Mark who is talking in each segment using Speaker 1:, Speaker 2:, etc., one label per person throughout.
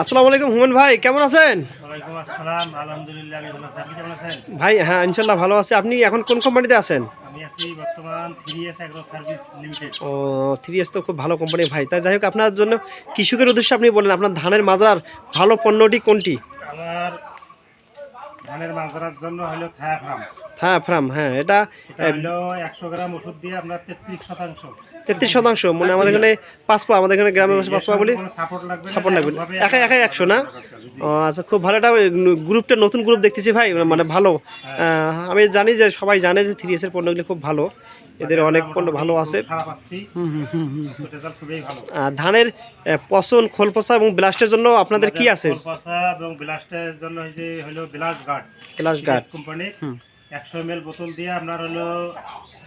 Speaker 1: আসসালামু আলাইকুম হুমেন ভাই কেমন আছেন?
Speaker 2: আসসালাম আলহামদুলিল্লাহ আমি ভালো আছি। আপনি কেমন আছেন?
Speaker 1: ভাই হ্যাঁ ইনশাল্লাহ ভালো আছে। আপনি এখন কোন কোম্পানিতে আছেন?
Speaker 2: আমি আছি বর্তমান থ্রি এস সার্ভিস লিমিটেড।
Speaker 1: ও থ্রি এস তো খুব ভালো কোম্পানি ভাই। তাই যাই হোক আপনার জন্য কৃষকের উদ্দেশ্যে আপনি বলেন আপনার ধানের মাজার ভালো পণ্যটি কোনটি?
Speaker 2: আমার ধানের মাজরার জন্য হলো
Speaker 1: হ্যাঁ ফ্রাম হ্যাঁ এটা
Speaker 2: একশো গ্রাম ওষুধ দিয়ে আপনার তেত্রিশ শতাংশ।
Speaker 1: তেত্রিশ শতাংশ মানে আমাদের এখানে পাঁচ পা আমাদের এখানে গ্রামের ভাষায় পাঁচ পা বলি
Speaker 2: সাপোর্ট লাগবে
Speaker 1: সাপোর্ট লাগবে একা একাই একশো না? আচ্ছা খুব ভালো একটা গ্রুপটা নতুন গ্রুপ দেখতেছি ভাই মানে ভালো। আমি জানি যে সবাই জানে যে থ্রি এসের পণ্যগুলি খুব ভালো। এদের অনেক পণ্য ভালো আছে। আহ, ধানের পচন খোল পচা এবং ব্লাস্টের জন্য আপনাদের কি আছে?
Speaker 2: এবং ব্লাস্টের জন্য হলো blast guard
Speaker 1: Blast Guard।
Speaker 2: Company. একশো এম বোতল দিয়ে আপনার হলো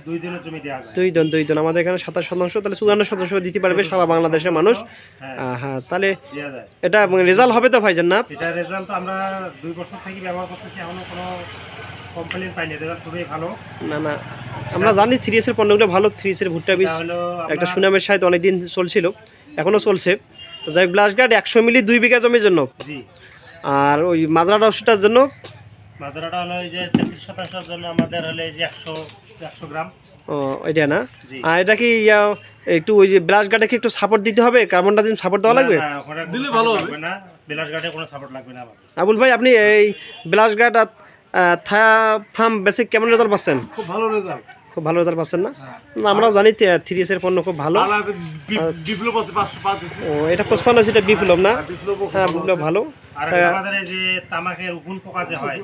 Speaker 2: দুই দিনের জমি দেওয়া যায়।
Speaker 1: দুই জন দুই জন আমাদের এখানে সাতাশ শতাংশ তাহলে চুয়ান্ন শতাংশ দিতে পারবে সারা বাংলাদেশের মানুষ।
Speaker 2: হ্যাঁ।
Speaker 1: হ্যাঁ তাহলে এটা রেজাল্ট হবে তো ভাইজান না?
Speaker 2: এটা রেজাল্ট আমরা দুই বছর থেকে ব্যবহার করতেছি এখনও কোনো কমপ্লেন পাইনি। রেজাল্ট খুবই ভালো।
Speaker 1: না না। আমরা জানি থ্রি এসের পণ্যগুলো ভালো থ্রি এসের ভুট্টা বীজ একটা সুনামের সাথে অনেকদিন চলছিল এখনও চলছে। তো যাই ব্লাস গার্ড একশো মিলি দুই বিঘা জমির জন্য। আর ওই মাজরা ওষুধটার জন্য
Speaker 2: মাজরাটা হলো এই যে তেত্রিশ শতাংশের জন্য আমাদের হলে এই যে একশো একশো গ্রাম।
Speaker 1: ও, এটা না? আর এটা কি ইয়া, একটু ওই যে ব্রাশ গার্ডে কি একটু সাপোর্ট দিতে হবে? কার্বন ডাইজিম সাপোর্ট দেওয়া লাগবে?
Speaker 2: দিলে ভালো হবে। না। বিলাস গার্ডে কোনো সাপোর্ট লাগবে না আমাদের।
Speaker 1: আবুল ভাই আপনি এই ব্রাশ গার্ড আর থায়া ফার্ম বেসিক কেমন রেজাল্ট পাচ্ছেন?
Speaker 3: খুব ভালো রেজাল্ট
Speaker 1: খুব ভালো রেজাল্ট পাচ্ছেন না? না, আমরাও জানি থ্রি এসের পণ্য খুব ভালো। ও এটা পঁচপান্ন আছে এটা বিপ্লব না? হ্যাঁ বিপ্লব ভালো হ্যাঁ।
Speaker 2: হয়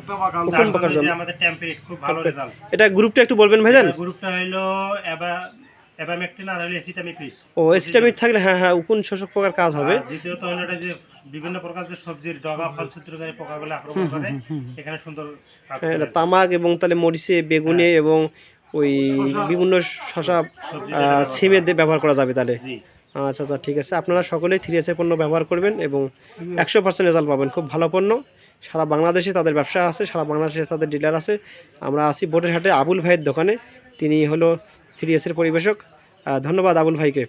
Speaker 2: ভালো রেজাল্ট
Speaker 1: এটা গ্রুপটা একটু বলবেন ভাইজান?
Speaker 2: গ্রুপটা হলো এবা আর হলো এসিটামিপ্রিড
Speaker 1: ও এসিটামিক থাকলে হ্যাঁ হ্যাঁ উকুন শোষক পোকার কাজ হবে।
Speaker 2: দ্বিতীয়ত হলো এটা যে বিভিন্ন প্রকার যে সবজির ডগা ফল ছিদ্রকারী পোকাগুলো আক্রমণ করে এখানে সুন্দর
Speaker 1: হ্যাঁ। তামাক এবং তাহলে মরিচে বেগুনে এবং ওই বিভিন্ন শশা
Speaker 2: সিমের
Speaker 1: সিমে দিয়ে ব্যবহার করা যাবে তাহলে। আচ্ছা আচ্ছা ঠিক আছে। আপনারা সকলেই থ্রি এসের পণ্য ব্যবহার করবেন এবং একশো পার্সেন্ট রেজাল্ট পাবেন। খুব ভালো পণ্য। সারা বাংলাদেশে তাদের ব্যবসা আছে সারা বাংলাদেশে তাদের ডিলার আছে। আমরা আসি বোটের হাটে আবুল ভাইয়ের দোকানে। তিনি হলো থ্রি এসের পরিবেশক। ধন্যবাদ আবুল ভাইকে।